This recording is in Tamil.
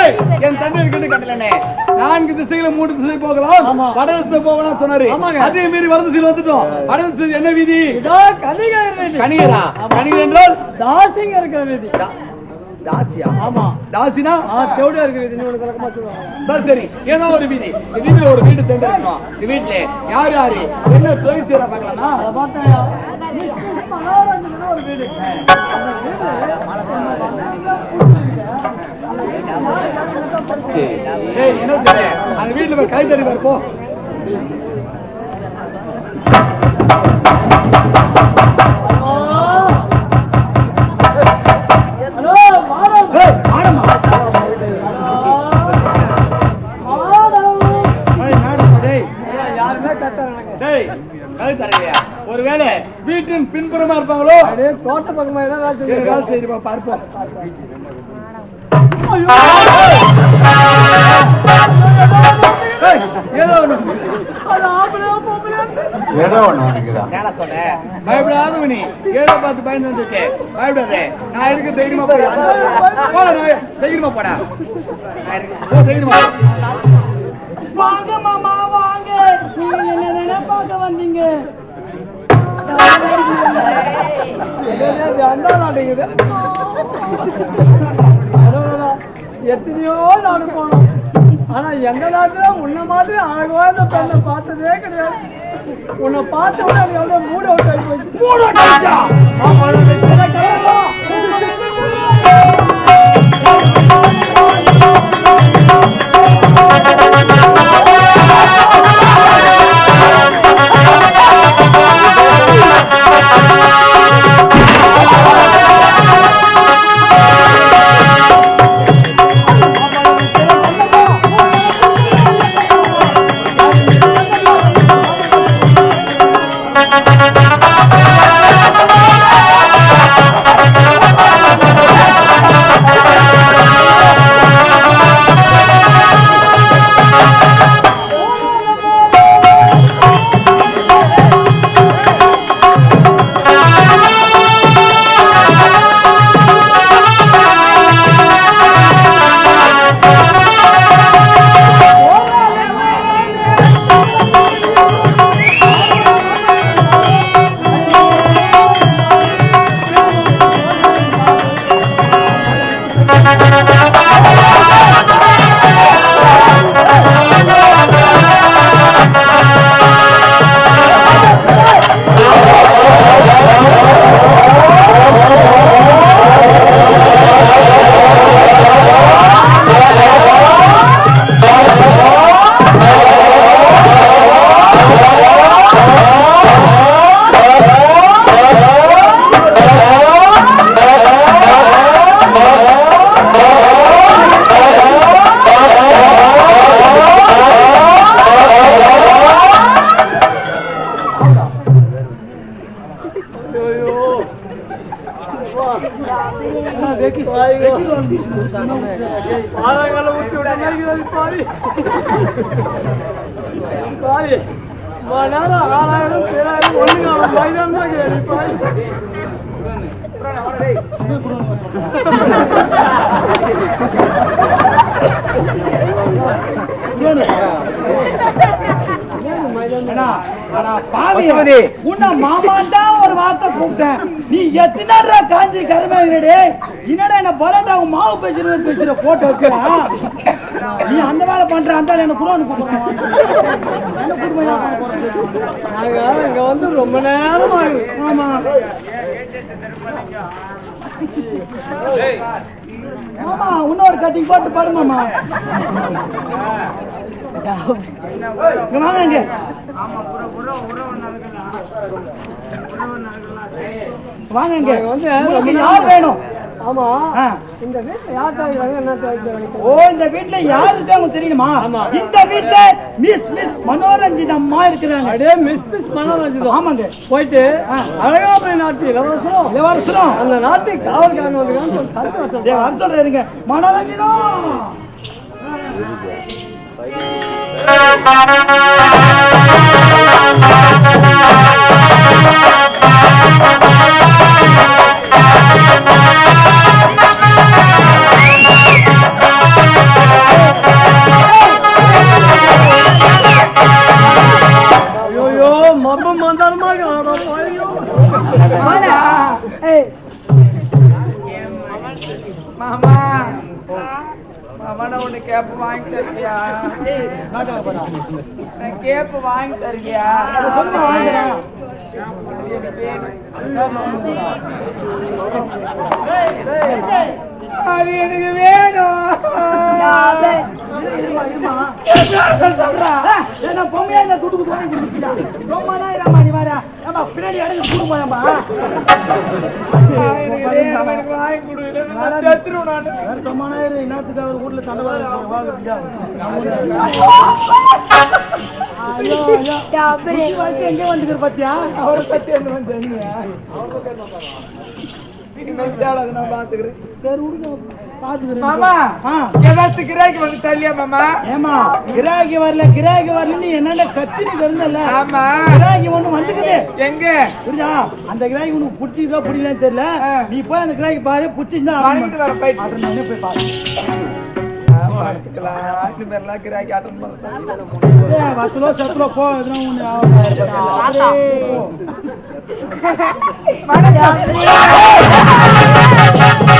ஏய், என் தந்தை கிட்ட கட்டலனே நான்கு திசையில மூணு திசை போகலாம். வட திசை போகலாம் சொன்னாரு. அதே மீறி வட திசையில் வந்துட்டோம். வட திசை என்ன வீதி. கணிகரா கணிகர் என்றால்? தாசிங்க இருக்கிற வீதி. தாசியா? ஆமா. தாசினா? ஆ தேவடியா இருக்கிற வீதி. இன்னொரு விளக்கமா சொல்லுவாங்க சரி ஏதோ ஒரு வீதி. வீதியில ஒரு வீடு தேர்ந்தெடுக்கணும். இந்த வீட்டுல யார் யாரு? என்ன தொழில் செய்யறா ஒரு வீடு. அந்த என்ன அந்த வீட்டுல போய் கை தடி பாரு போ ஏய், யாருமே டேய் ஒருவேளை வீட்டின் பின்புறமா இருப்பாங்களோ தோட்ட பக்கமா வேலை ஏய், பார்ப்போம் ஏதோ ஒண்ணு நினைக்கிறான் பயப்படாத ஏதோ பார்த்து பயந்து வந்துருக்கு பயப்படாத நான் இருக்க தைரியமா போடா போடா நான் தைரியமா போடா தைரியமா வாங்க மாமா வாங்க நீங்க என்ன பார்க்க வந்தீங்க எத்தனையோ நாடு போனோம். ஆனா எங்க நாட்டுல உன்ன மாதிரி அழகான பெண்ணை பார்த்ததே கிடையாது. உன்னை பார்த்த உடனே எவ்வளவு மூட அவுட் ஆகி போச்சு. மூட அவுட் நேரம் ஆறாயிரம் பேராயிரம் ஒண்ணுங்க அவன் மைதான் தான் இருக்குது பாவி. உன்னை மாமான் தான் ஒரு வார்த்தை கூப்பிட்டேன். நீ எத்தனை காஞ்சி கருமையினடே என்னடா என்ன பரோட்டா உன் மாவு பேசுற பேசுற போட்டோ வைக்கிற? நீ அந்த வேலை பண்ற அந்த எனக்கு கூட நாங்க இங்க வந்து ரொம்ப நேரம் ஆகுது. ஆமா. மாமா இன்னொரு கட்டிங் போட்டு பாடு மாமா. இங்க வாங்க வாங்க யார் வேணும்? ஆமா. இந்த வீட்ல யார் தாய்க்கிறாங்க என்ன தாய்க்கிறாங்க ஓ இந்த வீட்ல யாரு இருக்காங்க தெரியுமா இந்த வீட்ல மிஸ் மிஸ் மனோரஞ்சித் அம்மா இருக்கிறாங்க. அடே மிஸ் மிஸ் மனோரஞ்சித். ஆமாங்க. போயிட்டு அழகாபுரி நாட்டு இளவரசரும் இளவரசரும். அந்த நாட்டு காவல்காரன் வந்து வர சொல்றேங்க மனோரஞ்சிதம் Thank கேப் வாங்கி தருவியா கேப் வாங்கி தருவியா. அது எனக்கு வேணும் சொல்றா பொம்மையா இந்த துட்டு குத்து வாங்கி கொடுத்துட்டா ஏமா பின்னாடி அடங்கி எனக்கு வேணும், எனக்கு வாங்கி கொடு நானு. சும்மானா இரு இன்னத்துக்கு அவர் ஐயோ ஐயோ. எங்க வந்துக்கிற பாத்தியா? அவரை பத்தி என்ன வந்து கிராக்கி வரல நீ ஆமா. கிராக்கி ஒண்ணு வந்துக்குது. எங்க? புரியுதா? அந்த கிராக்கி உனக்கு பிடிச்சிருக்கா பிடிக்கலன்னு தெரியல. நீ போய் அந்த கிராக்கி பாரு பிடிச்சிருந்தா வாங்கிட்டு வர அப்புறம் நானே போய் பாரு பார்த்துக்கலாம் இந்த மாதிரிலாம் கிராக்கி அட்டன் பண்ணலாம் ஏய், பத்து ரூபா சத்து ரூபா போ எதுனா ஒண்ணு ஆகும். வணக்கம்